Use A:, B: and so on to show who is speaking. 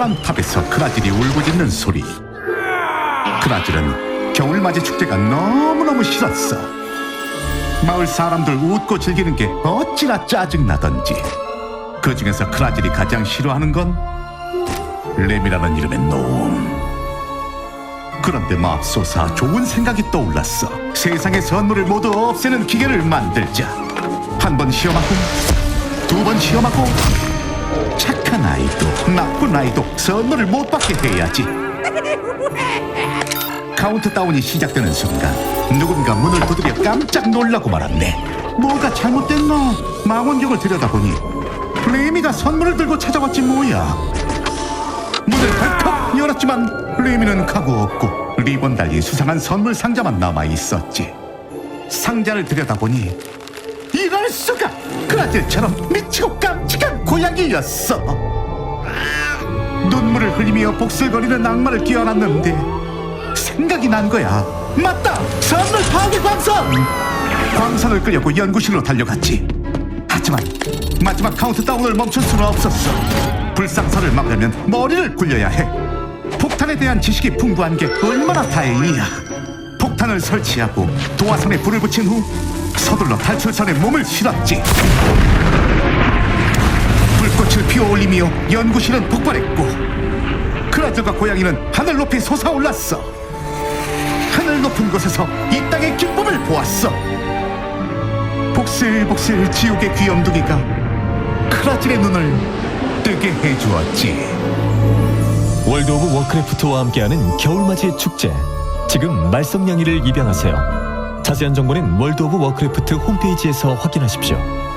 A: 커다란 탑에서 크라질이 울부짖는 소리. 크라질은 겨울맞이 축제가 너무너무 싫었어. 마을 사람들 웃고 즐기는 게 어찌나 짜증나던지. 그 중에서 크라질이 가장 싫어하는 건 램이라는 이름의 놈. 그런데 맙소사 좋은 생각이 떠올랐어. 세상의 선물을 모두 없애는 기계를 만들자. 한 번 시험하고, 두 번 시험하고, 착한 아이도 나쁜 아이도 선물을 못 받게 해야지. 카운트다운이 시작되는 순간 누군가 문을 두드려 깜짝 놀라고 말았네. 뭐가 잘못됐나? 망원경을 들여다보니 레미가 선물을 들고 찾아왔지 뭐야. 문을 벌컥 열었지만 레미는 가고 없고 리본 달린 수상한 선물 상자만 남아 있었지. 상자를 들여다보니 이럴 수가 그라질처럼 미치고 깜찍한 고양이였어. 눈물을 흘리며 복슬거리는 악마를 끼워놨는데 생각이 난 거야. 맞다! 선물 파괴 광선! 광선을 끌려고 연구실로 달려갔지. 하지만 마지막 카운트다운을 멈출 수는 없었어. 불상사를 막으려면 머리를 굴려야 해. 폭탄에 대한 지식이 풍부한 게 얼마나 다행이야. 폭탄을 설치하고 도화선에 불을 붙인 후 서둘러 탈출선에 몸을 실었지. 피워올리며 연구실은 폭발했고 크라즈가 고양이는 하늘 높이 솟아올랐어. 하늘 높은 곳에서 이 땅의 기쁨을 보았어. 복슬복슬 지옥의 귀염둥이가 크라질의 눈을 뜨게 해주었지.
B: 월드 오브 워크래프트와 함께하는 겨울맞이 축제. 지금 말썽냥이를 입양하세요. 자세한 정보는 월드 오브 워크래프트 홈페이지에서 확인하십시오.